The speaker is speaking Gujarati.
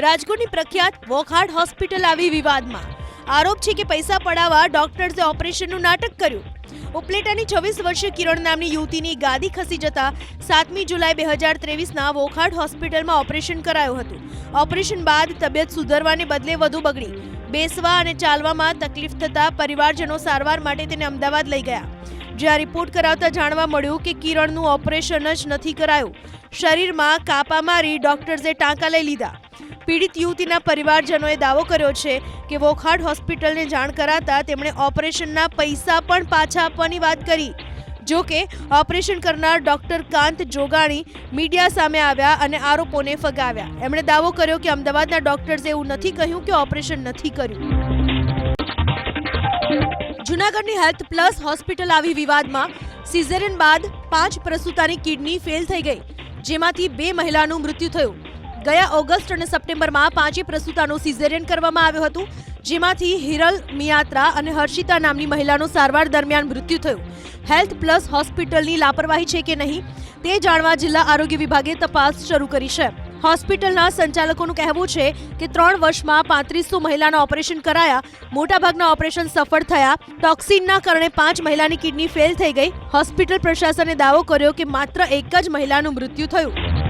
રાજકોટની પ્રખ્યાત વોખાડ હોસ્પિટલ આવી વિવાદમાં. આરોપ છે કે પૈસા પડાવવા ડોક્ટર્સે ઓપરેશનનું નાટક કર્યું. ઉપલેટાની છવ્વીસ વર્ષીય કિરણ નામની યુવતીની ગાદી ખસી જતા સાતમી જુલાઈ બે હજાર ત્રેવીસના વોખાડ હોસ્પિટલમાં ઓપરેશન કરાયું હતું. ઓપરેશન બાદ તબિયત સુધરવાને બદલે વધુ બગડી. બેસવા અને ચાલવામાં તકલીફ થતાં પરિવારજનો સારવાર માટે તેને અમદાવાદ લઈ ગયા. જ્યાં રિપોર્ટ કરાવતા જાણવા મળ્યું કે કિરણનું ઓપરેશન જ નથી કરાયું. શરીરમાં કાપા મારી ડોક્ટર્સે ટાંકા લઈ લીધા. પીડિત યુવતીના પરિવારજનોએ દાવો કર્યો છે કે વોખાડ હોસ્પિટલને જાણ કરાતા તેમણે ઓપરેશનના પૈસા પણ પાછા આપવાની વાત કરી. જો કે, ઓપરેશન કરનાર ડોક્ટર કાંત જોગાણી મીડિયા સામે આવ્યા અને આરોપોને ફગાવ્યા. એમણે દાવો કર્યો કે અમદાવાદના ડોક્ટર્સે એવું નથી કહ્યું કે ઓપરેશન નથી કર્યું. જુનાગઢની હેલ્થ પ્લસ હોસ્પિટલ આવી વિવાદમાં સિઝેરિયન બાદ પાંચ પ્રસૂતાની કિડની ફેલ થઈ ગઈ, જેમાંથી બે મહિલાનું મૃત્યુ થયું. ગયા ઓગસ્ટ અને સપ્ટેમ્બરમાં પાંચે પ્રસૂતાનું સિઝેરિયન કરવામાં આવ્યું હતું, જેમાંથી હિરલ મિયાત્રા અને હર્ષિતા નામની મહિલાનું સારવાર દરમિયાન મૃત્યુ થયું. હેલ્થ પ્લસ હોસ્પિટલની લાપરવાહી છે કે નહીં, તે જાણવા જિલ્લા આરોગ્ય વિભાગે તપાસ શરૂ કરી છે. હોસ્પિટલના સંચાલકોનું કહેવું છે કે ત્રણ વર્ષમાં પાંત્રીસો મહિલાના ઓપરેશન કરાયા. મોટાભાગના ઓપરેશન સફળ થયા. ટોક્સિનના કારણે પાંચ મહિલાની કિડની ફેલ થઈ ગઈ. હોસ્પિટલ પ્રશાસને દાવો કર્યો કે માત્ર એક જ મહિલાનું મૃત્યુ થયું.